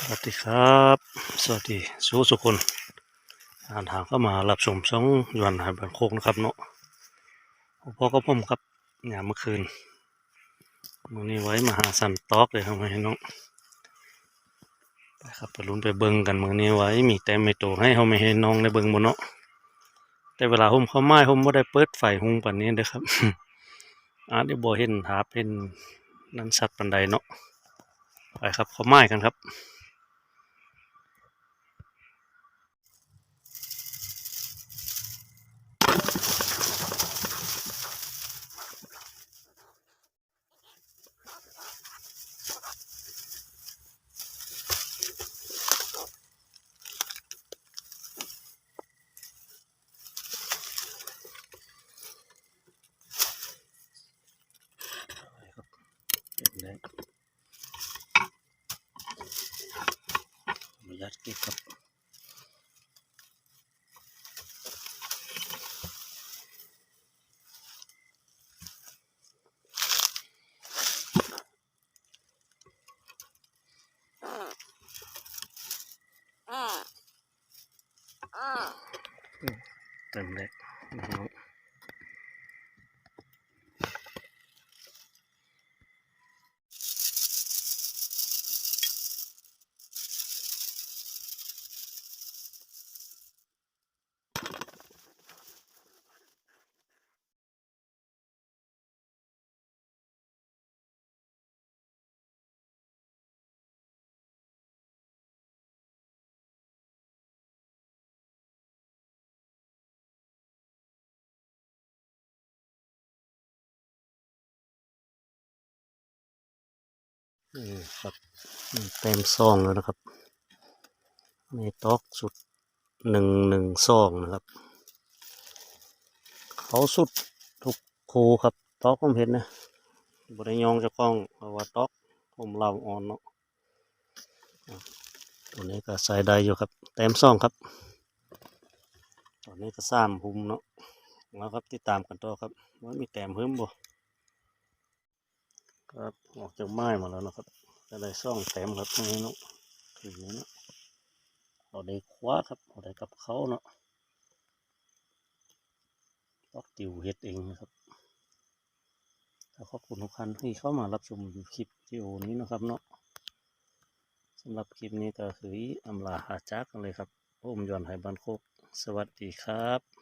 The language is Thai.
สวัสดีครับ สวัสดีสู้สุคนอ่านทางก็มารับชมช่องยวนหายบันโคกนะครับเนาะพ่อก็ผมครับยามเมื่อคืนมื้อนี้ไว้มาหาสันตอกเลยครับให้น้องไปครับไปลุ้นไปเบิ่งกันมื้อนี้ไว้มีแต่ไม่โตให้เขาไม่ให้น้องได้เบิ่งบ่เนาะแต่เวลาผมเข้าไม้ผมบ่ได้เปิดไฟหุงปานนี้เด้อครับอาจจะบ่เห็นหาเป็นนั้นชัดปานใดเนาะไปครับเข้าไม้กันครับ ขออ นุญาตเก็บครับเต็มเลยน้องนี่ครับเต็มซองแล้วนะครับมีตอกสุดหนึ่งหนึ่งซองนะครับ เขาสุดทุกคูครับตอกผมเห็นนะบริยองจะกล้องเพราว่าตอกผมเล่าอ่อนเนาะตัวนี้ก็ใส่ได้อยู่ครับเต็มซองครับตอนนี้ก็สามหุมเนาะแล้วครับติดตามกันต่อครับว่ามีแต้มเพิ่มบ่ ครับออกจากไม้มาแล้วนะครับก็ได้ซ่องแต้มครับนี่เนาะคือนี้เนาะเราได้คว้าครับเราได้กับเขาเนาะตอกติวเฮ็ดเองนะครับก็ขอบคุณทุกท่านที่เข้ามารับชมคลิปวิดีโอนี้นะครับเนาะสำหรับคลิปนี้ก็คืออำลาหาจากกันเลยครับผมยอนไหบันโคก สวัสดีครับ